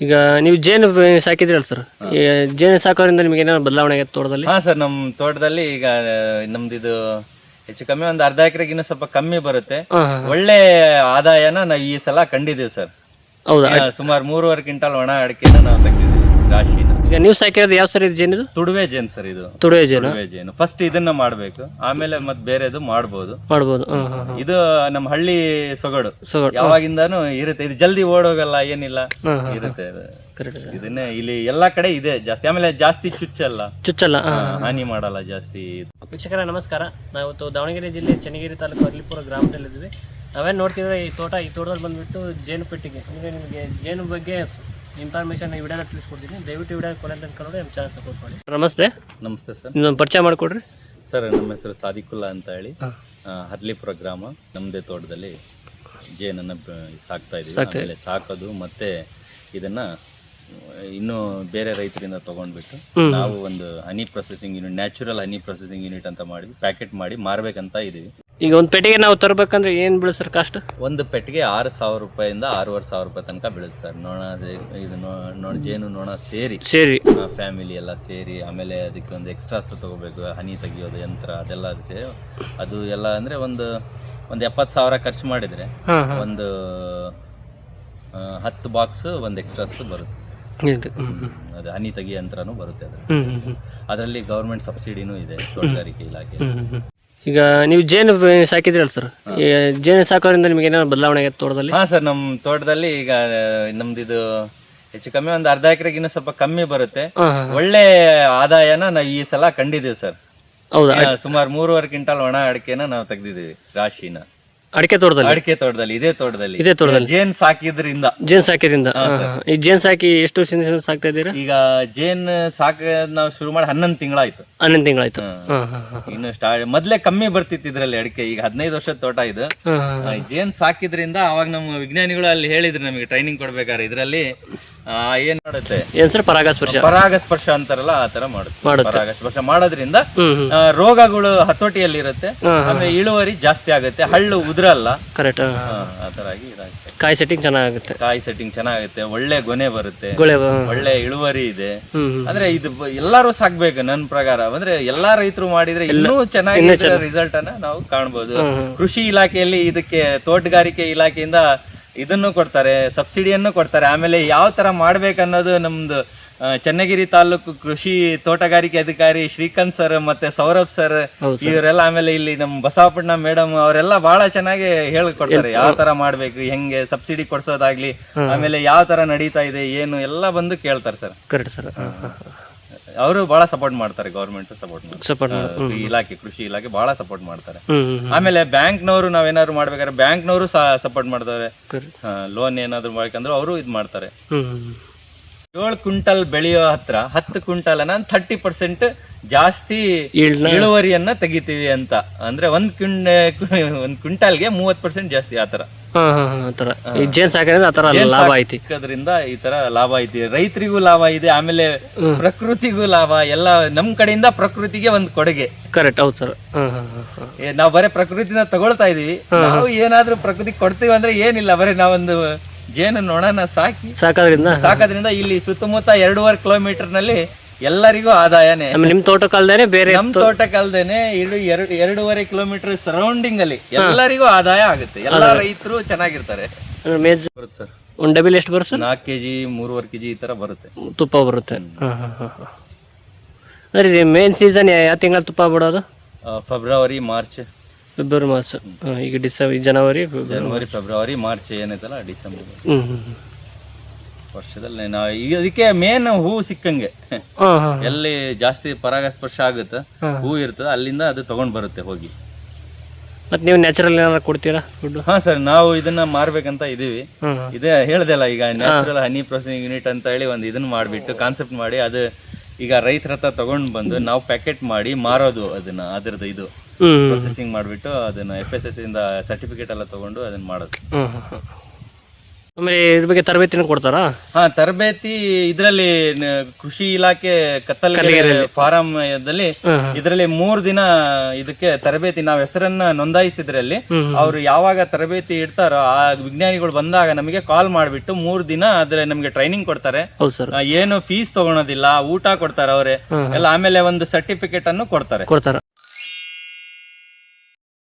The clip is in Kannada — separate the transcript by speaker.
Speaker 1: ಈಗ ನೀವು ಜೇನು ಸಾಕಿದ್ರಲ್ಲ ಸರ್? ಜೇನು ಸಾಕೋದ್ರಿಂದ ನಿಮಗೆ ಏನಾದ್ರು ಬದಲಾವಣೆ ಆಗುತ್ತೆ ತೋಟದಲ್ಲಿ?
Speaker 2: ಹಾ ಸರ್ ನಮ್ಮ ತೋಟದಲ್ಲಿ ಈಗ ನಮ್ದು ಇದು ಹೆಚ್ಚು ಕಮ್ಮಿ ಒಂದು ಅರ್ಧ ಎಕರೆಗಿನ್ನ ಸ್ವಲ್ಪ ಕಮ್ಮಿ ಬರುತ್ತೆ. ಒಳ್ಳೆ ಆದಾಯನ ನಾವು ಈ ಸಲ ಕಂಡಿದ್ದೀವಿ ಸರ್.
Speaker 1: ಹೌದಾ?
Speaker 2: ಸುಮಾರು ಮೂರುವರೆ ಕ್ವಿಂಟಾಲ್ ಒಣ ಅಡಿಕೆನ ನಾವು ತೆಗ್ದಿದ್ದೀವಿ ರಾಶಿನ.
Speaker 1: ಈಗ ನೀವು ಸಾಕಿರೋದು ಯಾವ ಸರ್ ಇದು ಜೇನಿದು?
Speaker 2: ತುಡುವೆ ಜೇನ್ ಸರ್ ಇದು.
Speaker 1: ತುಡುವೆ ಜೇನು.
Speaker 2: ತುಡುವೆ ಜೇನು. ಫಸ್ಟ್ ಇದನ್ನ ಮಾಡ್ಬೇಕು. ಆಮೇಲೆ ಮತ್ತೆ ಬೇರೆದು ಮಾಡ್ಬೋದು.
Speaker 1: ಮಾಡ್ಬೋದು.
Speaker 2: ಇದು ನಮ್ಮ ಹಳ್ಳಿ ಸೊಗಡು.
Speaker 1: ಸೊಗಡು.
Speaker 2: ಯಾವಾಗಿಂದಾನು ಇರುತ್ತೆ. ಇದು ಜಲ್ದಿ ಓಡೋಗಲ್ಲ ಏನಿಲ್ಲ. ಇರುತ್ತೆ ಇದು. ಇದನ್ನೇ ಇಲ್ಲಿ ಎಲ್ಲಾ ಕಡೆ ಇದೆ. ಜಾಸ್ತಿ ಆಮೇಲೆ ಜಾಸ್ತಿ ಚುಚ್ಚಲ್ಲ.
Speaker 1: ಚುಚ್ಚಲ್ಲ ಹಾಂ
Speaker 2: ಹಾನಿ ಮಾಡಲ್ಲ ಜಾಸ್ತಿ.
Speaker 1: ವೀಕ್ಷಕರ ನಮಸ್ಕಾರ. ನಾವು ದಾವಣಗೆರೆ ಜಿಲ್ಲೆ ಚನ್ನಗಿರಿ ತಾಲೂಕು ಅರ್ಲಿಪುರ ಗ್ರಾಮದಲ್ಲಿದ್ದೀವಿ. ನಾವೇನ್ ನೋಡ್ತಿದ್ರೆ ಈ ತೋಟ ಈ ತೋಟದಲ್ಲಿ ಬಂದ್ಬಿಟ್ಟು ಜೇನು ಪೆಟ್ಟಿಗೆ ಅಂದ್ರೆ ನಿಮಗೆ ಜೇನು ಬಗ್ಗೆ ಇನ್ಫಾರ್ಮೇಷನ್ ಈ ವಿಡಿಯೋದಲ್ಲಿ ತಿಳಿಸ್ಕೊಡ್ತೀನಿ. ದಯವಿಟ್ಟು ವಿಡಿಯೋ ಕೊನೆ ತನಕ ನೋಡಿ ನಮ್ಮ ಚಾನಲ್ ಸಪೋರ್ಟ್ ಮಾಡಿ. ನಮಸ್ತೆ.
Speaker 2: ನಮಸ್ತೆ ಸರ್.
Speaker 1: ನಿಮ್ಮೊಂದು ಪರಿಚಯ ಮಾಡಿಕೊಡ್ರಿ.
Speaker 2: ಸರ್ ನಮ್ಮ ಹೆಸರು ಸಾದಿಕುಲ್ಲಾ ಅಂತ ಹೇಳಿ.
Speaker 1: ಹಾಂ.
Speaker 2: ಆ, ಹರ್ಲಿಪುರ ಗ್ರಾಮ ನಮ್ಮದೇ ತೋಟದಲ್ಲಿ ಜೇನನ್ನು ಸಾಕ್ತಾ ಇದ್ದೀವಿ. ಆಮೇಲೆ ಸಾಕೋದು ಮತ್ತೆ ಇದನ್ನ ಇನ್ನು ಬೇರೆ ರೈತರಿಂದ ತಗೊಂಡ್ಬಿಟ್ಟು ನಾವು ಒಂದು honey processing unit natural honey processing unit ಅಂತ ಮಾಡಿ ಪ್ಯಾಕೆಟ್ ಮಾಡಿ ಮಾರಬೇಕಂತ ಇದೀವಿ.
Speaker 1: ಈಗ ಒಂದು ಪೆಟ್ಟಿಗೆ ನಾವು ತರಬೇಕಂದ್ರೆ ಏನು ಬೀಳು ಸರ್ ಕಾಸ್ಟ್
Speaker 2: ಒಂದು ಪೆಟ್ಟಿಗೆ ಆರು ಸಾವಿರ ರೂಪಾಯಿಂದ ಆರೂವರೆ ಸಾವಿರ ರೂಪಾಯಿ ತನಕ ಬೀಳುತ್ತೆ ಸರ್. ನೋಣ ಅದೇ- ಇದು ನೊ- ನೊಣ ಜೇನು ನೋಣ ಸೇರಿ.
Speaker 1: ಸೇರಿ.
Speaker 2: ಫ್ಯಾಮಿಲಿ ಎಲ್ಲ ಸೇರಿ ಆಮೇಲೆ ಅದಕ್ಕೆ ಒಂದು ಎಕ್ಸ್ಟ್ರಾಸ್ ತಗೋಬೇಕು ಹನಿ ತೆಗಿಯೋದು ಯಂತ್ರ ಅದೆಲ್ಲ ಸೇರಿ. ಅದು ಎಲ್ಲ ಅಂದರೆ ಒಂದು ಒಂದು ಎಪ್ಪತ್ತು ಸಾವಿರ ಖರ್ಚು ಮಾಡಿದರೆ
Speaker 1: ಹಾಂ ಹಾಂ.
Speaker 2: ಒಂದು ಆ, ಹತ್ತು ಬಾಕ್ಸ್ ಒಂದು ಎಕ್ಸ್ಟ್ರಾಸ್ ಬರುತ್ತೆ
Speaker 1: ಇದು ಹ್ಞೂ ಹ್ಞೂ
Speaker 2: ಅದು ಹನಿ ತೆಗಿ ಯಂತ್ರನೂ ಬರುತ್ತೆ ಅದು
Speaker 1: ಹ್ಞೂ ಹ್ಞೂ ಹ್ಞೂ
Speaker 2: ಅದರಲ್ಲಿ ಗೌರ್ಮೆಂಟ್ ಸಬ್ಸಿಡಿನೂ ಇದೆ ತೋಟಗಾರಿಕೆ ಇಲಾಖೆ.
Speaker 1: ಈಗ ನೀವು ಜೇನು ಸಾಕಿದ್ರಿ ಸಾಕಿದ್ರಲ್ಲ ಸರ್ ಈ ಜೇನು ಸಾಕೋದ್ರಿಂದ ನಿಮಗೆ ಏನಾದ್ರು ಬದಲಾವಣೆ ಆಗೈತೆ ತೋಟದಲ್ಲಿ?
Speaker 2: ಹಾ ಸರ್ ನಮ್ಮ ತೋಟದಲ್ಲಿ ಈಗ ನಮ್ದು ಇದು ಹೆಚ್ಚು ಕಮ್ಮಿ ಒಂದು ಅರ್ಧ ಎಕರೆಗಿನ್ನ ಸ್ವಲ್ಪ ಕಮ್ಮಿ ಬರುತ್ತೆ. ಒಳ್ಳೆ ಆದಾಯನ ನಾವು ಈ ಸಲ ಕಂಡಿದೀವಿ ಸರ್
Speaker 1: ಹೌದಾ?
Speaker 2: ಸುಮಾರು ಮೂರುವರೆ ಕ್ವಿಂಟಾಲ್ ಒಣ ಅಡಿಕೆನ ನಾವು ತೆಗ್ದಿದೀವಿ ರಾಶಿನ.
Speaker 1: ಅಡಿಕೆ ತೋಟದಲ್ಲಿ?
Speaker 2: ಅಡಿಕೆ ತೋಟದಲ್ಲಿ ಇದೇ ತೋಟದಲ್ಲಿ.
Speaker 1: ಇದೇ ತೋಟದಲ್ಲಿ.
Speaker 2: ಜೇನ್ ಸಾಕಿದ್ರಿಂದ.
Speaker 1: ಜೇನ್ ಸಾಕಿದ್ರಿಂದ. ಈ ಜೇನ್ ಸಾಕಿ ಎಷ್ಟು ವರ್ಷದಿಂದ ಸಾಕ್ತಾ ಇದ್ದೀರಾ?
Speaker 2: ಈಗ ಜೇನ್ ಸಾಕ ನಾವು ಶುರು ಮಾಡಿ ಹನ್ನೊಂದು ತಿಂಗಳಾಯ್ತು.
Speaker 1: ಹನ್ನೊಂದು ತಿಂಗಳಾಯ್ತು.
Speaker 2: ಇನ್ನು ಸ್ಟಾರ್ಟ್ ಮೊದ್ಲೇ ಕಮ್ಮಿ ಬರ್ತಿತ್ತು ಇದ್ರಲ್ಲಿ ಅಡಿಕೆ ಈಗ ಹದಿನೈದು ವರ್ಷದ ತೋಟ ಇದು. ಜೇನ್ ಸಾಕಿದ್ರಿಂದ ಅವಾಗ ನಮ್ಮ ವಿಜ್ಞಾನಿಗಳು ಅಲ್ಲಿ ಹೇಳಿದ್ರು ನಮಗೆ ಟ್ರೈನಿಂಗ್ ಕೊಡ್ಬೇಕಾದ್ರೆ. ಇದರಲ್ಲಿ ಏನ್ ಮಾಡುತ್ತೆ?
Speaker 1: ಏನು ಸರ್ ಪರಾಗಸ್ಪರ್ಶ?
Speaker 2: ಪರಾಗಸ್ಪರ್ಶ ಅಂತಾರಲ್ಲ ಆ ತರ ಮಾಡುತ್ತೆ. ಪರಾಗಸ್ಪರ್ಶ ಮಾಡೋದ್ರಿಂದ ರೋಗಗಳು ಹತೋಟಿಯಲ್ಲಿ ಇರುತ್ತೆ ಆಮೇಲೆ ಇಳುವರಿ ಜಾಸ್ತಿ ಆಗುತ್ತೆ. ಹಳ್ಳು ಉದ್ರಲ್ಲ.
Speaker 1: ಕರೆಕ್ಟ್
Speaker 2: ಆ, ಆ ತರ ಆಗಿ ಇದಾಗುತ್ತೆ.
Speaker 1: ಕಾಯಿ ಸೆಟ್ಟಿಂಗ್ ಚೆನ್ನಾಗುತ್ತೆ.
Speaker 2: ಕಾಯಿ ಸೆಟ್ಟಿಂಗ್ ಚೆನ್ನಾಗುತ್ತೆ. ಒಳ್ಳೆ ಗೊನೆ ಬರುತ್ತೆ. ಒಳ್ಳೆ ಇಳುವರಿ ಇದೆ. ಅಂದ್ರೆ ಇದು ಎಲ್ಲಾರು ಸಾಕ್ಬೇಕು ನನ್ನ ಪ್ರಕಾರ. ಅಂದ್ರೆ ಎಲ್ಲಾ ರೈತರು ಮಾಡಿದ್ರೆ ಇನ್ನೂ ಚೆನ್ನಾಗಿ ರಿಸಲ್ಟ್ ಅನ್ನ ನಾವು ಕಾಣ್ಬೋದು. ಕೃಷಿ ಇಲಾಖೆಯಲ್ಲಿ ಇದಕ್ಕೆ ತೋಟಗಾರಿಕೆ ಇಲಾಖೆಯಿಂದ ಇದನ್ನು ಕೊಡ್ತಾರೆ ಸಬ್ಸಿಡಿಯನ್ನು ಕೊಡ್ತಾರೆ. ಆಮೇಲೆ ಯಾವ ಥರ ಮಾಡ್ಬೇಕನ್ನೋದು ನಮ್ಮದು ಚನ್ನಗಿರಿ ತಾಲೂಕು ಕೃಷಿ ತೋಟಗಾರಿಕೆ ಅಧಿಕಾರಿ ಶ್ರೀಕಾಂತ್ ಸರ್ ಮತ್ತೆ ಸೌರಭ್ ಸರ್ ಇವರೆಲ್ಲ ಆಮೇಲೆ ಇಲ್ಲಿ ನಮ್ಮ ಬಸವಪಟ್ಟಣ ಮೇಡಮ್ ಅವರೆಲ್ಲ ಬಹಳ ಚೆನ್ನಾಗಿ ಹೇಳ್ಕೊಡ್ತಾರೆ. ಯಾವ ತರ ಮಾಡ್ಬೇಕು ಹೆಂಗೆ ಸಬ್ಸಿಡಿ ಕೊಡ್ಸೋದಾಗ್ಲಿ ಆಮೇಲೆ ಯಾವ ತರ ನಡೀತಾ ಇದೆ ಏನು ಎಲ್ಲ ಬಂದು ಕೇಳ್ತಾರೆ ಸರ್.
Speaker 1: Correct sir.
Speaker 2: ಅವರು ಬಹಳ ಸಪೋರ್ಟ್ ಮಾಡ್ತಾರೆ ಗೌರ್ಮೆಂಟ್ ಸಪೋರ್ಟ್ ಮಾಡ್ತಾರೆ. ಇಲಾಖೆ ಕೃಷಿ ಇಲಾಖೆ ಬಹಳ ಸಪೋರ್ಟ್ ಮಾಡ್ತಾರೆ.
Speaker 1: ಆಮೇಲೆ ಬ್ಯಾಂಕ್
Speaker 2: ನವರು ಬ್ಯಾಂಕ್ನವರು ನಾವೇನಾದ್ರು ಮಾಡ್ಬೇಕಾದ್ರೆ ಬ್ಯಾಂಕ್ನವರು ಸಪೋರ್ಟ್ ಮಾಡ್ತಾರೆ. ಲೋನ್ ಏನಾದ್ರು ಮಾಡ್ಕಂದ್ರೆ ಅವರು ಇದು ಮಾಡ್ತಾರೆ. ಏಳು ಕ್ವಿಂಟಲ್ ಬೆಳೆಯೋ ಹತ್ರ ಹತ್ತು ಕ್ವಿಂಟಲ್ ಥರ್ಟಿ ಪರ್ಸೆಂಟ್ ಜಾಸ್ತಿ ಇಳುವರಿಯನ್ನ ತೆಗಿತೀವಿ ಅಂತ. ಅಂದ್ರೆ ಒಂದ್ ಕ್ವಿಂಟ ಒಂದ್ ಕ್ವಿಂಟಲ್ಗೆ ಮೂವತ್ ಪರ್ಸೆಂಟ್ ಜಾಸ್ತಿ ಆತರ
Speaker 1: ಜೇನು ಸಾಕಿದ್ರೆ ಲಾಭ ಐತಿ.
Speaker 2: ಅದರಿಂದ ಈ ತರ ಲಾಭ ಐತಿ. ರೈತರಿಗೂ ಲಾಭ ಇದೆ ಆಮೇಲೆ ಪ್ರಕೃತಿಗೂ ಲಾಭ. ಎಲ್ಲ ನಮ್ ಕಡೆಯಿಂದ ಪ್ರಕೃತಿಗೆ ಒಂದ್ ಕೊಡುಗೆ.
Speaker 1: ಕರೆಕ್ಟ್ ಹೌದು ಸರ್.
Speaker 2: ನಾವ್ ಬರೀ ಪ್ರಕೃತಿನ ತಗೊಳ್ತಾ ಇದೀವಿ. ನಾವು ಏನಾದ್ರೂ ಪ್ರಕೃತಿ ಕೊಡ್ತೀವಿ ಅಂದ್ರೆ ಏನಿಲ್ಲ ಬರೀ ನಾವೊಂದು ಜೇನು ನೊಣನ ಸಾಕಿ
Speaker 1: ಸಾಕೋದ್ರಿಂದ?
Speaker 2: ಸಾಕೋದ್ರಿಂದ ಇಲ್ಲಿ ಸುತ್ತಮುತ್ತ ಎರಡೂವರೆ ಕಿಲೋಮೀಟರ್ನಲ್ಲಿ ಎಲ್ಲರಿಗೂ ಆದಾಯನೇ.
Speaker 1: ನಿಮ್ ತೋಟಕ್ಕಲ್ದೇನೆ ಬೇರೆ
Speaker 2: ನಮ್ ತೋಟಕ್ಕಲ್ದೇನೆ ಇಲ್ಲಿ ಎರಡು ಎರಡೂವರೆ ಕಿಲೋಮೀಟರ್ ಸರೌಂಡಿಂಗ್ ಅಲ್ಲಿ ಎಲ್ಲರಿಗೂ ಆದಾಯ ಆಗುತ್ತೆ. ಎಲ್ಲಾ ರೈತರು ಚೆನ್ನಾಗಿರ್ತಾರೆ. ಬರುತ್ತೆ ಸರ್.
Speaker 1: ಒಂದು ಡಬಲ್ ಎಷ್ಟು ಬರುತ್ತೆ
Speaker 2: ನಾಲ್ಕು ಕೆಜಿ ಮೂರುವರೆ ಕೆಜಿ ಈ ತರ ಬರುತ್ತೆ.
Speaker 1: ತುಪ್ಪ ಬರುತ್ತೆ. ಅಂದರೆ ಇದು ಮೇನ್ ಸೀಸನ್ ಯಾವ ತಿಂಗಳ ತುಪ್ಪ ಬಿಡೋದು?
Speaker 2: ಫೆಬ್ರವರಿ ಮಾರ್ಚ್
Speaker 1: ಫೆಬ್ರವರಿ ಮಾಸ ಈಗ December January
Speaker 2: January February March ಏನೈತಲ್ಲ ಡಿಸೆಂಬರ್
Speaker 1: ಹ್ಮ್ ಹ್ಞೂ
Speaker 2: ವರ್ಷದಲ್ಲಿ ನಾವು ಈಗ ಅದಕ್ಕೆ ಮೇನ್ ಹೂ ಸಿಕ್ಕಂಗೆ. ಎಲ್ಲಿ ಜಾಸ್ತಿ ಪರಾಗಸ್ಪರ್ಶ ಆಗುತ್ತೆ ಹೂ. ಇರ್ತದೆ ಅಲ್ಲಿಂದ ಅದು ತಗೊಂಡ್ ಬರುತ್ತೆ ಹೋಗಿ.
Speaker 1: ಮತ್ತೆ ನೀವು ನ್ಯಾಚುರಲ್ ಏನಾದ್ರೂ ಕೊಡ್ತೀರಾ ಫುಡ್
Speaker 2: ಹಾ ಸರ್ ನಾವು ಇದನ್ನ ಮಾರ್ಬೇಕಂತ ಇದೀವಿ. ಇದೇ ಹೇಳ್ದಲ್ಲ ಈಗ ನ್ಯಾಚುರಲ್ ಹನಿ ಪ್ರೊಸೆಸಿಂಗ್ ಯೂನಿಟ್ ಅಂತ ಹೇಳಿ ಒಂದು ಇದನ್ನ ಮಾಡಿಬಿಟ್ಟು ಕಾನ್ಸೆಪ್ಟ್ ಮಾಡಿ ಅದು ಈಗ ರೈತರ ಹತ್ರ ತಗೊಂಡ್ ಬಂದು ನಾವು ಪ್ಯಾಕೆಟ್ ಮಾಡಿ ಮಾರೋದು ಅದನ್ನ ಅದ್ರದ್ದು ಇದು. ಪ್ರೊಸೆಸಿಂಗ್ ಮಾಡಿಬಿಟ್ಟು ಅದನ್ನ ಎಫ್ ಎಸ್ ಎಸ್ ಇಂದ ಸರ್ಟಿಫಿಕೇಟ್ ಎಲ್ಲ ತಗೊಂಡು ಅದನ್ನ ಮಾಡೋದು.
Speaker 1: ಆಮೇಲೆ ಇದ್ರ ಬಗ್ಗೆ ತರಬೇತಿನೂ ಕೊಡ್ತಾರಾ?
Speaker 2: ಹಾ ತರಬೇತಿ ಇದರಲ್ಲಿ ಕೃಷಿ ಇಲಾಖೆ ಕತ್ತಲಗೆರೆ ಫಾರಂ ದಲ್ಲಿ
Speaker 1: ಹಾಂ
Speaker 2: ಇದರಲ್ಲಿ ಮೂರ್ ದಿನ ಇದಕ್ಕೆ ತರಬೇತಿ ನಾವ್ ಹೆಸರನ್ನ ನೋಂದಾಯಿಸಿದ್ರಲ್ಲಿ ಅವ್ರು ಯಾವಾಗ ತರಬೇತಿ ಇಡ್ತಾರೋ ಆ ವಿಜ್ಞಾನಿಗಳು ಬಂದಾಗ ನಮಗೆ ಕಾಲ್ ಮಾಡ್ಬಿಟ್ಟು ಮೂರ್ ದಿನ ಅದ್ರ ನಮಗೆ ಟ್ರೈನಿಂಗ್ ಕೊಡ್ತಾರೆ. ಏನು ಫೀಸ್ ತಗೊಳೋದಿಲ್ಲ ಊಟ ಕೊಡ್ತಾರೆ ಅವರೇ. ಎಲ್ಲ ಆಮೇಲೆ ಒಂದು ಸರ್ಟಿಫಿಕೇಟ್ ಅನ್ನು ಕೊಡ್ತಾರೆ.
Speaker 1: ಕೊಡ್ತಾರ.